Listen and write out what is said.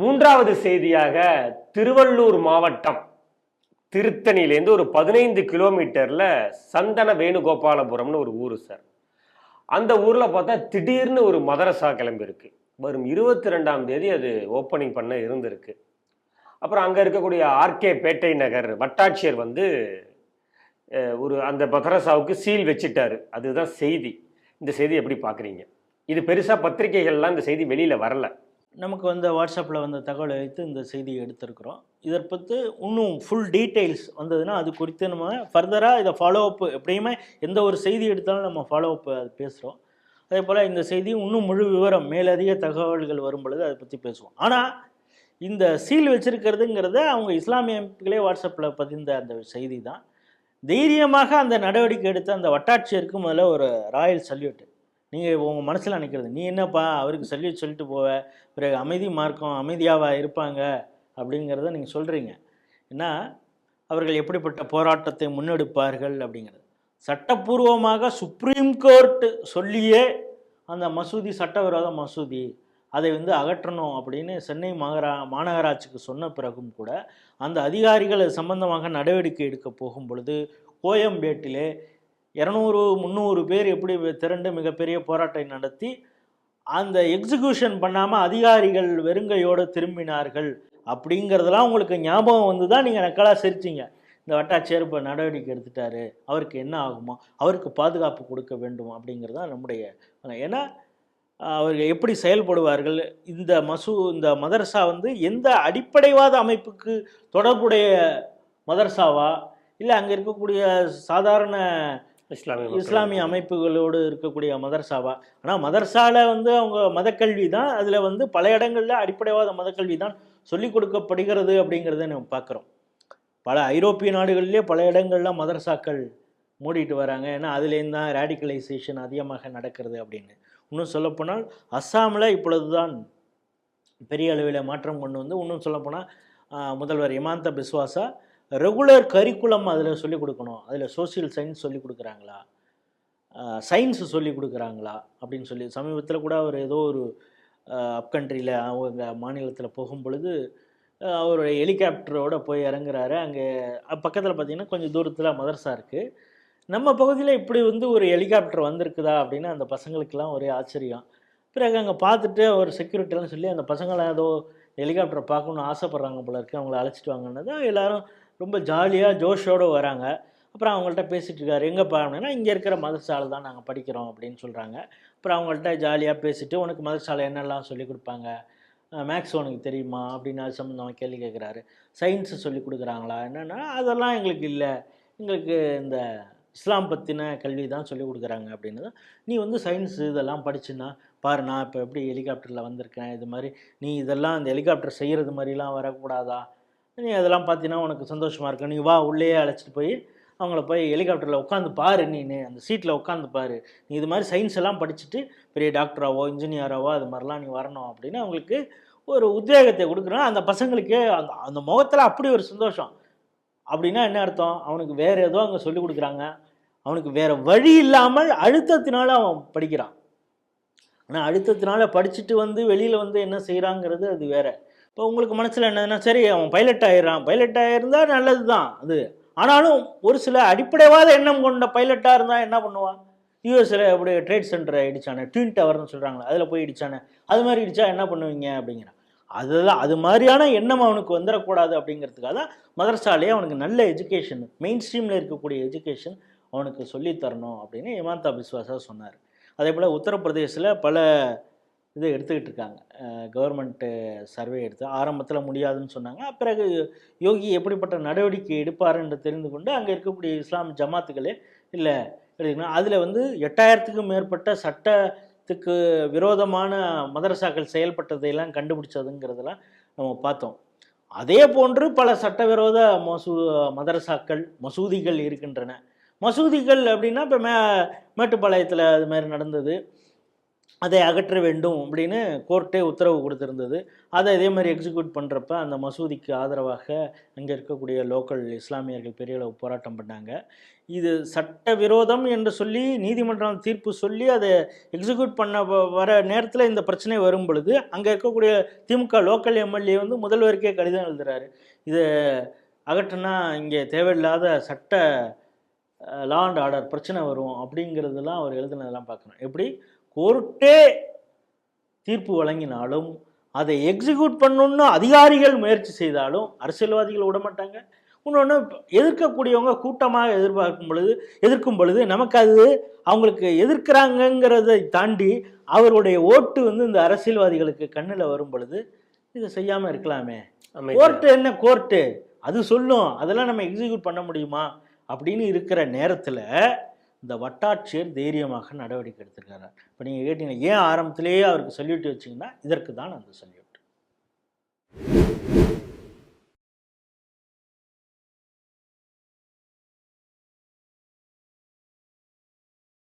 மூன்றாவது செய்தியாக திருவள்ளூர் மாவட்டம் திருத்தணியிலேருந்து ஒரு பதினைந்து கிலோமீட்டரில் சந்தன வேணுகோபாலபுரம்னு ஒரு ஊர் சார். அந்த ஊரில் பார்த்தா திடீர்னு ஒரு மதரசா கிளம்பியிருக்கு வரும் இருபத்தி ரெண்டாம் தேதி அது ஓப்பனிங் பண்ண இருந்திருக்கு. அப்புறம் அங்கே இருக்கக்கூடிய ஆர்கே பேட்டை நகர் வட்டாட்சியர் வந்து ஒரு அந்த மதரசாவுக்கு சீல் வச்சுட்டாரு. அதுதான் செய்தி. இந்த செய்தி எப்படி பார்க்குறீங்க? இது பெருசாக பத்திரிகைகள்லாம் இந்த செய்தி வெளியில் வரல. நமக்கு வந்து வாட்ஸ்அப்பில் வந்த தகவலை வைத்து இந்த செய்தியை எடுத்திருக்கிறோம். இதை பற்றி இன்னும் ஃபுல் டீட்டெயில்ஸ் வந்ததுன்னா அது குறித்து நம்ம ஃபர்தராக இதை ஃபாலோ அப் எப்படியுமே எந்த ஒரு செய்தி எடுத்தாலும் நம்ம ஃபாலோ அப் அது பேசுகிறோம் அதே போல் இந்த செய்தி இன்னும் முழு விவரம் மேலதிக தகவல்கள் வரும் பொழுது அதை பற்றி பேசுவோம். ஆனால் இந்த சீல் வச்சிருக்கிறதுங்கிறத அவங்க இஸ்லாமிய அமைப்புகளே வாட்ஸ்அப்பில் பதிந்த அந்த செய்தி தான். தைரியமாக அந்த நடவடிக்கை எடுத்த அந்த வட்டாட்சியருக்கு முதல்ல ஒரு ராயல் சல்யூட்டு நீங்கள் உங்கள் மனசில் நினைக்கிறது. நீ என்னப்பா அவருக்கு சொல்லி சொல்லிட்டு போவ? பிறகு அமைதி மார்க்கம் அமைதியாவாக இருப்பாங்க? அப்படிங்கிறத நீங்கள் சொல்கிறீங்க ஏன்னா அவர்கள் எப்படிப்பட்ட போராட்டத்தை முன்னெடுப்பார்கள் அப்படிங்கிறது. சட்டப்பூர்வமாக சுப்ரீம் கோர்ட்டு சொல்லியே அந்த மசூதி சட்டவிரோத மசூதி அதை வந்து அகற்றணும் அப்படின்னு சென்னை மாநகரா மாநகராட்சிக்கு சொன்ன பிறகும் கூட அந்த அதிகாரிகள் சம்பந்தமாக நடவடிக்கை எடுக்க போகும் பொழுது கோயம்பேட்டிலே இரநூறு முந்நூறு பேர் எப்படி திரண்டு மிகப்பெரிய போராட்டம் நடத்தி அந்த எக்ஸிக்யூஷன் பண்ணாமல் அதிகாரிகள் வெறுங்கையோடு திரும்பினார்கள் அப்படிங்கிறதெல்லாம் உங்களுக்கு ஞாபகம் வந்து தான் நீங்கள் நக்கலாக சிரிச்சிங்க. இந்த வட்டாட்சியர் இப்போ நடவடிக்கை எடுத்துட்டாரு. அவருக்கு என்ன ஆகுமோ? அவருக்கு பாதுகாப்பு கொடுக்க வேண்டும் அப்படிங்கிறது தான் நம்முடைய ஏன்னா அவர்கள் எப்படி செயல்படுவார்கள்? இந்த மசூ இந்த மதரசா வந்து எந்த அடிப்படைவாத அமைப்புக்கு தொடர்புடைய மதரசாவா? இல்லை அங்கே இருக்கக்கூடிய சாதாரண இஸ்லாமிய. இஸ்லாமிய அமைப்புகளோடு இருக்கக்கூடிய மதரசாவா. ஆனால் மதரசால வந்து அவங்க மதக்கல்வி தான் அதில் வந்து பல இடங்களில் அடிப்படைவாத மதக்கல்வி தான் சொல்லிக் கொடுக்கப்படுகிறது அப்படிங்கிறத நம்ம பார்க்குறோம் பல ஐரோப்பிய நாடுகளிலே பல இடங்கள்ல மதரசாக்கள் மூடிட்டு வராங்க. ஏன்னா அதுலேருந்து தான் ரேடிக்கலைசேஷன் அதிகமாக நடக்கிறது அப்படின்னு. இன்னும் சொல்லப்போனால் அஸ்ஸாமில் இப்பொழுது தான் பெரிய அளவில் மாற்றம் கொண்டு வந்து இன்னும் சொல்லப்போனால் முதல்வர் இமாந்த பிஸ்வாசா ரெகுலர் கரிக்குலம் அதில் சொல்லிக் கொடுக்கணும். அதில் சோஷியல் சயின்ஸ் சொல்லிக் கொடுக்குறாங்களா? சயின்ஸ் சொல்லிக் கொடுக்குறாங்களா? அப்படின்னு சொல்லி சமீபத்தில் கூட அவர் ஏதோ ஒரு அப்கண்ட்ரியில் அவங்க மாநிலத்தில் போகும் பொழுது அஹ், அவருடைய ஹெலிகாப்டரோட போய் இறங்குறாரு. அங்கே பக்கத்தில் பார்த்தீங்கன்னா கொஞ்சம் தூரத்தில் மதரசா இருக்குது நம்ம பகுதியில் இப்படி வந்து ஒரு ஹெலிகாப்டர் வந்திருக்குதா அப்படின்னு அந்த பசங்களுக்கெல்லாம் ஒரே ஆச்சரியம். பிறகு அங்கே பார்த்துட்டு ஒரு செக்யூரிட்டிலாம் சொல்லி அந்த பசங்களை ஏதோ ஹெலிகாப்டரை பார்க்கணுன்னு ஆசைப்பட்றாங்க போல இருக்கு. அவங்கள அழைச்சிட்டு வாங்கினது எல்லோரும் ரொம்ப ஜாலியாக ஜோஷோடு வராங்க. அப்புறம் அவங்கள்ட்ட பேசிகிட்டு இருக்காரு. எங்கே அப்படின்னா இங்கே இருக்கிற மதசாலை தான் நாங்கள் படிக்கிறோம் அப்படின்னு சொல்கிறாங்க அப்புறம் அவங்கள்ட்ட ஜாலியாக பேசிவிட்டு உனக்கு மதசாலை என்னெல்லாம் சொல்லி கொடுப்பாங்க? மேக்ஸ் உனக்கு தெரியுமா? அப்படின்னு அது சம்மந்தமாக கேள்வி கேட்குறாரு சயின்ஸு சொல்லி கொடுக்குறாங்களா? என்னென்னா அதெல்லாம் எங்களுக்கு இல்லை. எங்களுக்கு இந்த இஸ்லாம் பற்றின கல்வி தான் சொல்லிக் கொடுக்குறாங்க. அப்படின்னு. தான் நீ வந்து சயின்ஸ் இதெல்லாம் படிச்சுன்னா பாரு நான் இப்போ எப்படி ஹெலிகாப்டரில் வந்திருக்கேன். இது மாதிரி நீ இதெல்லாம் அந்த ஹெலிகாப்டர் செய்கிறது மாதிரிலாம் வரக்கூடாதா? நீ அதெல்லாம் பார்த்தீங்கன்னா உனக்கு சந்தோஷமாக இருக்கும் நீ வா உள்ளேயே அழைச்சிட்டு போய் அவங்கள போய் ஹெலிகாப்டரில் உட்காந்து பாரு நீ அந்த சீட்டில் உட்காந்து பாரு. நீ இது மாதிரி சயின்ஸ் எல்லாம் படிச்சுட்டு பெரிய டாக்டராவோ இன்ஜினியராவோ அது மாதிரிலாம் நீ வரணும் அப்படின்னு அவங்களுக்கு ஒரு உத்வேகத்தை கொடுக்குறோம். அந்த பசங்களுக்கு அந்த அந்த முகத்தில் அப்படி ஒரு சந்தோஷம். அப்படின்னா என்ன அர்த்தம்? அவனுக்கு வேறு ஏதோ அங்கே சொல்லி கொடுக்குறாங்க. அவனுக்கு வேறு வழி இல்லாமல் அழுத்தத்தினால அவன் படிக்கிறான். ஆனால் அழுத்தத்தினால படிச்சுட்டு வந்து வெளியில் வந்து என்ன செய்கிறாங்கிறது அது வேறு. இப்போ உங்களுக்கு மனசில் என்னதுன்னா சரி அவன் பைலட் ஆயிடுறான். பைலட் ஆகிருந்தால் நல்லது தான் அது. ஆனாலும் ஒரு சில அடிப்படைவாத எண்ணம் கொண்ட பைலட்டாக இருந்தால் என்ன பண்ணுவான்? யூஎஸில் அப்படி ட்ரேட் சென்டரை இடிச்சானே ட்வின் டவர்னு சொல்கிறாங்களே அதில் போய் இடிச்சானே அது மாதிரி இடிச்சா என்ன பண்ணுவீங்க அப்படிங்கிறான் அதுதான் அது மாதிரியான எண்ணம் அவனுக்கு வந்துடக்கூடாது அப்படிங்கிறதுக்காக தான் மதரசாலேயே அவனுக்கு நல்ல எஜுகேஷன் மெயின் ஸ்ட்ரீமில் இருக்கக்கூடிய எஜுகேஷன் அவனுக்கு சொல்லித் தரணும் அப்படின்னு இமாந்தா பிஸ்வாசா சொன்னார். அதே போல் உத்தரப்பிரதேசில் பல இது எடுத்துக்கிட்டு இருக்காங்க. கவர்மெண்ட்டு சர்வே எடுத்து ஆரம்பத்தில் முடியாதுன்னு சொன்னாங்க. பிறகு யோகி எப்படிப்பட்ட நடவடிக்கை எடுப்பார் என்று தெரிந்து கொண்டு அங்கே இருக்கக்கூடிய இஸ்லாம் ஜமாத்துக்களே இல்லை எடுத்துக்கணும் அதில் வந்து எட்டாயிரத்துக்கும் மேற்பட்ட சட்டத்துக்கு விரோதமான மதரசாக்கள் செயல்பட்டதையெல்லாம் கண்டுபிடிச்சதுங்கிறதெல்லாம் நம்ம பார்த்தோம். அதே போன்று பல சட்டவிரோத மசூ மதரசாக்கள் மசூதிகள் இருக்கின்றன. மசூதிகள் அப்படின்னா இப்போ மே மேட்டுப்பாளையத்தில் அது மாதிரி நடந்தது. அதை அகற்ற வேண்டும் அப்படின்னு கோர்ட்டே உத்தரவு கொடுத்துருந்தது. அதை இதே மாதிரி எக்ஸிக்யூட் பண்ணுறப்ப அந்த மசூதிக்கு ஆதரவாக அங்கே இருக்கக்கூடிய லோக்கல் இஸ்லாமியர்கள் பெரிய அளவு போராட்டம் பண்ணாங்க. இது சட்டவிரோதம் என்று சொல்லி நீதிமன்றம் தீர்ப்பு சொல்லி அதை எக்ஸிக்யூட் பண்ண வர நேரத்தில் இந்த பிரச்சனை வரும் பொழுது அங்கே இருக்கக்கூடிய திமுக லோக்கல் எம்எல்ஏ வந்து முதல்வருக்கே கடிதம் எழுதுறாரு. இதை அகற்றுனா இங்கே தேவையில்லாத சட்ட லா அண்ட் ஆர்டர் பிரச்சனை வரும் அப்படிங்கிறதெல்லாம் அவர் எழுதுனதெல்லாம் பார்க்கணும். எப்படி? கோர்ட்டே தீர்ப்பு வழங்கினாலும் அதை எக்ஸிக்யூட் பண்ணணும்னு அதிகாரிகள் முயற்சி செய்தாலும் அரசியல்வாதிகள் விட மாட்டாங்க இன்னொன்று எதிர்க்கக்கூடியவங்க கூட்டமாக எதிர்பார்க்கும் பொழுது எதிர்க்கும் பொழுது நமக்கு அது அவங்களுக்கு எதிர்க்கிறாங்கங்கிறதை தாண்டி அவருடைய ஓட்டு வந்து இந்த அரசியல்வாதிகளுக்கு கண்ணில் வரும் பொழுது இதை செய்யாமல் இருக்கலாமே. கோர்ட்டு என்ன கோர்ட்டு அது சொல்லும். அதெல்லாம் நம்ம எக்ஸிக்யூட் பண்ண முடியுமா? அப்படின்னு இருக்கிற நேரத்தில் இந்த வட்டாட்சியர் தைரியமாக நடவடிக்கை எடுத்திருக்காரு. இப்போ நீங்கள் கேட்டீங்க ஏன் ஆரம்பத்திலேயே அவருக்கு சல்யூட் வச்சிங்கன்னா இதற்கு தான் அந்த சல்யூட்